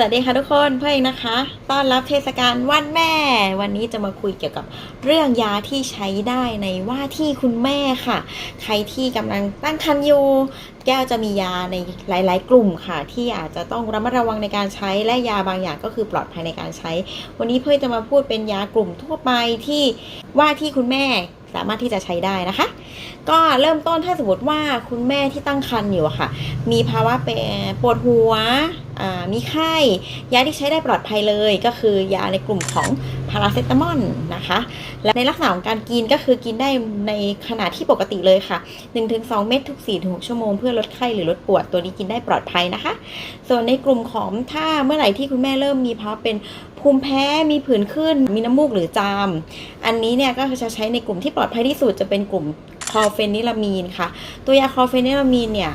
สวัสดีค่ะทุกคนเพื่อนนะคะ ต้อนรับเทศกาลวันแม่ วันนี้จะมาคุยเกี่ยวกับเรื่องยาที่ใช้ได้ในว่าที่คุณแม่ค่ะ ใครที่กำลังตั้งครรภ์อยู่ แก้วจะมียาในหลาย ๆ กลุ่มค่ะ ที่อาจจะต้องระมัดระวังในการใช้และยาบางอย่างก็คือปลอดภัยในการใช้ วันนี้เพื่อนจะมาพูดเป็นยากลุ่มทั่วไปที่ว่าที่คุณแม่สามารถที่จะใช้ได้นะคะ ก็เริ่มต้นถ้าสมมติว่าคุณแม่ที่ตั้งครรภ์อยู่ค่ะ มีภาวะเป็นปวดหัว มีไข้ยาที่ใช้ได้ปลอดภัยเลยก็คือยาในกลุ่มของพาราเซตามอลนะคะ และในลักษณะของการกินก็คือกินได้ในขนาดที่ปกติเลยค่ะ 1-2 เม็ดทุก 4-6 ชั่วโมงเพื่อลดไข้หรือลดปวดตัวนี้กินได้ปลอดภัยนะคะ ส่วนในกลุ่มของถ้าเมื่อไหร่ที่คุณแม่เริ่มมีภาวะเป็นภูมิแพ้มีผื่นขึ้น มีน้ำมูกหรือจาม อันนี้เนี่ยก็จะใช้ในกลุ่มที่ปลอดภัยที่สุดจะเป็นกลุ่มคอเฟนิลามีนค่ะ ตัวยาคอเฟนิลามีนเนี่ย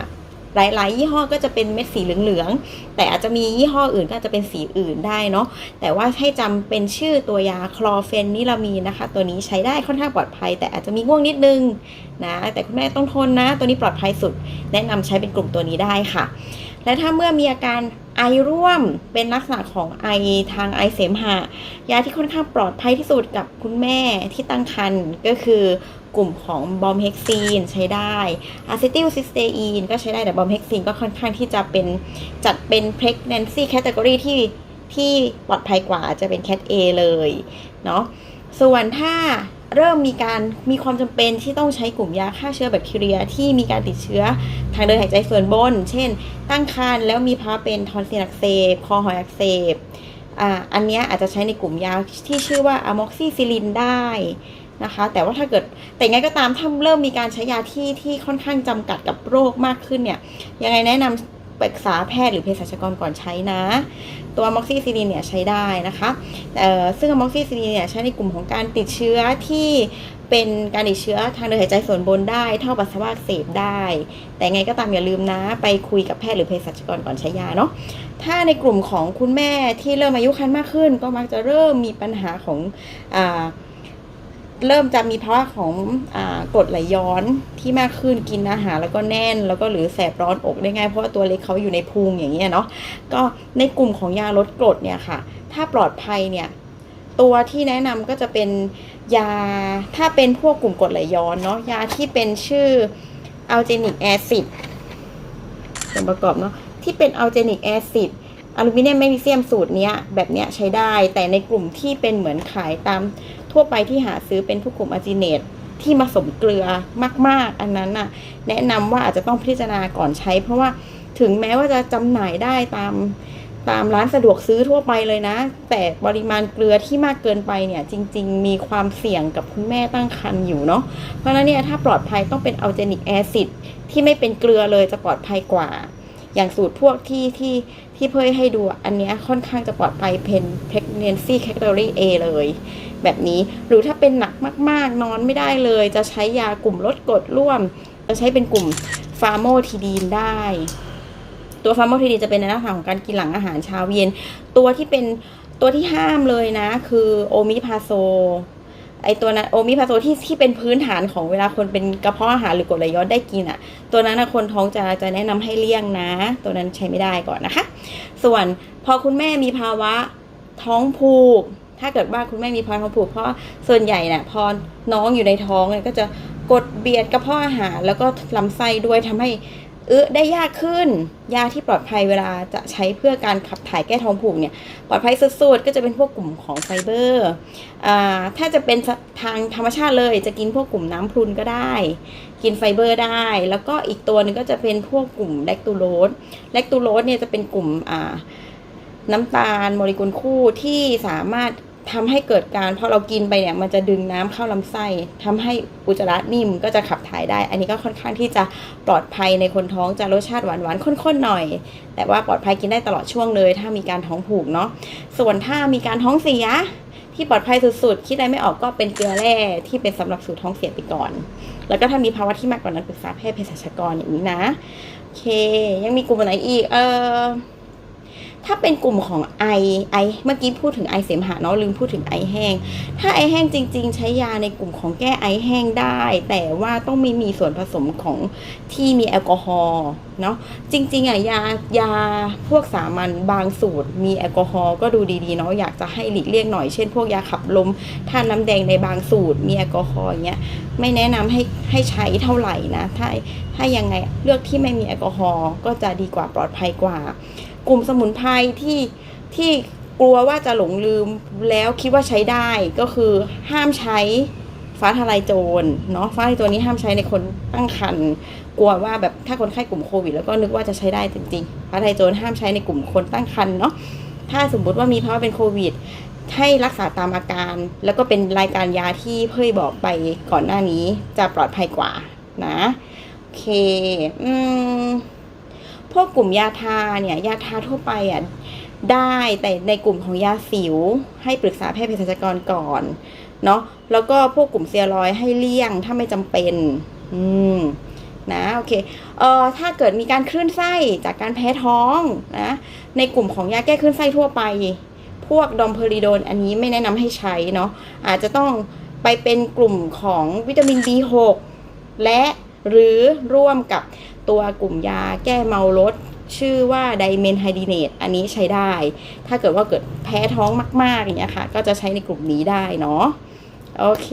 หลาย ๆ ยี่ห้อก็จะเป็นเม็ดสีเหลืองๆ แต่อาจจะมียี่ห้ออื่นก็จะเป็นสีอื่นได้เนาะ แต่ว่าให้จำเป็นชื่อตัวยาคลอเฟนนิลามีนะคะ ตัวนี้ใช้ได้ค่อนข้างปลอดภัย แต่อาจจะมีง่วงนิดนึงนะ แต่คุณแม่ต้องทนนะ ตัวนี้ปลอดภัยสุด แนะนำใช้เป็นกลุ่มตัวนี้ได้ค่ะ และถ้าเมื่อมีอาการไอร่วมเป็นลักษณะของไอทางไอเสมหะยาที่ค่อนข้างปลอดภัยที่สุดกับคุณแม่ที่ตั้งครรภ์ก็คือกลุ่มของบอมเฮกซีนใช้ได้อะซิติลซิสเตอีนก็ใช้ได้แต่บอมเฮกซีนก็ค่อนข้างที่จะเป็นจัดเป็น pregnancy category ที่ที่ปลอดภัยกว่าจะเป็น cat A เลยเนาะส่วนถ้า เริ่มมีการมีความจำเป็นที่ต้องใช้กลุ่มยาฆ่าเชื้อแบคทีเรีย ที่มีการติดเชื้อทางเดินหายใจส่วนบน เช่น ตั้งครรภ์แล้วมีภาวะเป็นทอนซิลอักเสบ คอหอยอักเสบอันนี้อาจจะใช้ในกลุ่มยาที่ชื่อว่าอะม็อกซิซิลินได้นะคะ แต่ว่าถ้าเกิดแต่ไงก็ตามถ้าเริ่มมีการใช้ยาที่ที่ค่อนข้างจำกัดกับโรคมากขึ้นเนี่ยยังไงแนะนำปรึกษาแพทย์หรือเภสัชกรก่อนใช้นะ ตัวม็อกซิซิลินเนี่ยใช้ได้นะคะเอ่อซึ่งม็อกซิซิลินเนี่ยใช้ในกลุ่มของการติดเชื้อที่เป็นการติดเชื้อทางเดินหายใจส่วนบนได้ท่อปัสสาวะเสพได้ แต่ไงก็ตามอย่าลืมนะ ไปคุยกับแพทย์หรือเภสัชกรก่อนใช้ยาเนาะถ้าในกลุ่มของคุณแม่ที่เริ่มอายุคันมากขึ้น ก็มักจะเริ่มมีปัญหาของอ่า เริ่มจะมีภาวะของอกรดไหลย้อนที่มากขึ้นกินอาหารแล้วก็แน่น แล้วก็หรือแสบร้อนอกได้ง่ายเพราะว่าตัวเล็กเขาอยู่ในพุงอย่างเงี้ยเนาะก็ในกลุ่มของยาลดกรดเนี่ยค่ะ ถ้าปลอดภัยเนี่ยตัวที่แนะนำก็จะเป็นยาถ้าเป็นพวกกลุ่มกรดไหลย้อนเนาะยาที่เป็นชื่ออัลเจนิกแอซิดส่วนประกอบเนาะที่เป็นอัลเจนิกแอซิดอลูมิเนียมแมกนีเซียมสูตรเนี้ยแบบเนี้ยใช้ได้แต่ในกลุ่มที่เป็นเหมือนขายตาม ทั่วไปที่หาซื้อเป็นพวกกลุ่มอะจิเนตที่ผสมเกลือมาก ๆ อันนั้นน่ะ แนะนำว่าอาจจะต้องพิจารณาก่อนใช้ เพราะว่าถึงแม้ว่าจะจำหน่ายได้ตามตามร้านสะดวกซื้อทั่วไปเลยนะ แต่ปริมาณเกลือที่มากเกินไปเนี่ย จริง ๆ มีความเสี่ยงกับคุณแม่ตั้งครรภ์อยู่เนาะเพราะนั้นเนี่ยถ้าปลอดภัยต้องเป็นอัลเจนิกแอซิดที่ไม่เป็นเกลือเลยจะปลอดภัยกว่า อย่างสูตรพวกที่ที่ที่เพื่อให้ดูอันเนี้ยค่อนข้างจะปลอดภัยเป็น pregnancy category A เลย แบบนี้ หรือถ้าเป็นหนักมาก ๆ นอนไม่ได้เลย จะใช้ยากลุ่มลดกรดร่วม จะใช้เป็นกลุ่มฟาร์โมทีดีนได้ ตัวฟาร์โมทีดีนจะเป็นในลักษณะของการกินหลังอาหารเช้าเย็น ตัวที่เป็นตัวที่ห้ามเลยนะ คือโอมิพาโซไอตัวนั้นโอมิพาโซที่ที่เป็นพื้นฐานของเวลาคนเป็นกระเพาะอาหารหรือกรดไหลย้อนได้กินอะ่ะ ตัวนั้นนะคนท้องจะจะแนะนำให้เลี่ยงนะ ตัวนั้นใช้ไม่ได้ก่อนนะคะ ส่วนพอคุณแม่มีภาวะท้องผูก ถ้าเกิดว่าคุณแม่มีภาวะท้องผูกเพราะส่วนใหญ่น่ะพอน้องอยู่ในท้องเนี่ยก็จะกดเบียดกระเพาะอาหาร แล้วก็ลำไส้ด้วยทำให้เออได้ยากขึ้น ยาที่ปลอดภัยเวลาจะใช้เพื่อการขับถ่ายแก้ท้องผูกเนี่ยปลอดภัยสุดๆก็จะเป็นพวกกลุ่มของไฟเบอร์อ่าถ้าจะเป็นทางธรรมชาติเลยจะกินพวกกลุ่มน้ำพรุนก็ได้ กินไฟเบอร์ได้ แล้วก็อีกตัวหนึงก็จะเป็นพวกกลุ่มแลคตูโรสแลคตูโรสเนี่ยจะเป็นกลุ่มอ่า น้ำตาลโมเลกุลคู่ที่สามารถทำให้เกิดการพอเรากินไปเนี่ยมันจะดึงน้ำเข้าลำไส้ทำให้อุจจาระนิ่มก็จะขับถ่ายได้ อันนี้ก็ค่อนข้างที่จะปลอดภัยในคนท้องจะรสชาติหวานๆข้นๆหน่อย แต่ว่าปลอดภัยกินได้ตลอดช่วงเลย ถ้ามีการท้องผูกเนาะส่วนถ้ามีการท้องเสีย ที่ปลอดภัยสุดๆ คิดอะไรไม่ออกก็เป็นเกลือแร่ที่เป็นสำหรับสูตรท้องเสียไปก่อน แล้วก็ถ้ามีภาวะที่มากกว่านั้นปรึกษาแพทย์เภสัชกรอย่างนี้นะโอเค ยังมีกลุ่มไหนอีกเออ ถ้าเป็นกลุ่มของไอไอเมื่อกี้พูดถึงไอเสมหะเนาะลืมพูดถึงไอแห้ง ถ้าไอแห้งจริง ๆ ใช้ยาในกลุ่มของแก้ไอแห้งได้ แต่ว่าต้องไม่มีส่วนผสมของที่มีแอลกอฮอล์เนาะจริงๆอะยายาพวกสามัญบางสูตร มีแอลกอฮอล์ก็ดูดีๆเนาะอยากจะให้หลีกเลี่ยงหน่อยเช่นพวกยาขับลมท่าน้ำแดงในบางสูตร มีแอลกอฮอล์อย่างเงี้ยไม่แนะนำให้ให้ใช้เท่าไหร่นะถ้าถ้ายังไงเลือกที่ไม่มีแอลกอฮอล์ก็จะดีกว่าปลอดภัยกว่า กลุ่มสมุนไพรที่ที่กลัวว่าจะหลงลืมแล้วคิดว่าใช้ได้ก็คือห้ามใช้ฟ้าทลายโจรเนาะฟ้าทลายโจรนี้ห้ามใช้ในคนตั้งครรภ์กลัวว่าแบบถ้าคนไข้กลุ่มโควิด แล้วก็นึกว่าจะใช้ได้จริงๆฟ้าทลายโจรห้ามใช้ในกลุ่มคนตั้งครรภ์เนาะถ้าสมมติว่ามีภาวะเป็นโควิด ให้รักษาตามอาการ แล้วก็เป็นรายการยาที่เพ่ยบอกไปก่อนหน้านี้จะปลอดภัยกว่านะโอเค อืม พวกกลุ่มยาทาเนี่ยยาทาทั่วไปอะได้แต่ในกลุ่มของยาสิว ให้ปรึกษาแพทย์เภสัชกรก่อนเนาะแล้วก็พวกกลุ่มเซียรอยให้เลี่ยงถ้าไม่จำเป็น อืมนะโอเคเอ่อถ้าเกิดมีการคลื่นไส้จากการแพ้ท้องนะในกลุ่มของยาแก้คลื่นไส้ทั่วไป พวกดอมเพอริโดนอันนี้ไม่แนะนำให้ใช้เนาะอาจจะต้องไปเป็นกลุ่มของวิตามิน B6 และ หรือร่วมกับตัวกลุ่มยาแก้เมารถชื่อว่าไดเมนไฮดีเนตอันนี้ใช้ได้ ถ้าเกิดว่าเกิดแพ้ท้องมากๆอย่างเงี้ยค่ะ ก็จะใช้ในกลุ่มนี้ได้เนาะ โอเค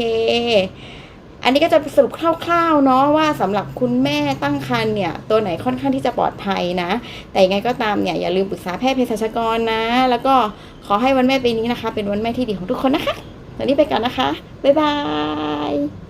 อันนี้ก็จะสรุปคร่าวๆเนาะว่าสำหรับคุณแม่ตั้งครรภ์เนี่ย ตัวไหนค่อนข้างที่จะปลอดภัยนะ แต่ยังไงก็ตามเนี่ย อย่าลืมปรึกษาแพทย์เภสัชกรนะ แล้วก็ขอให้วันแม่ปีนี้นะคะ เป็นวันแม่ที่ดีของทุกคนนะคะวันนี้ไปก่อนนะคะ บ๊ายบาย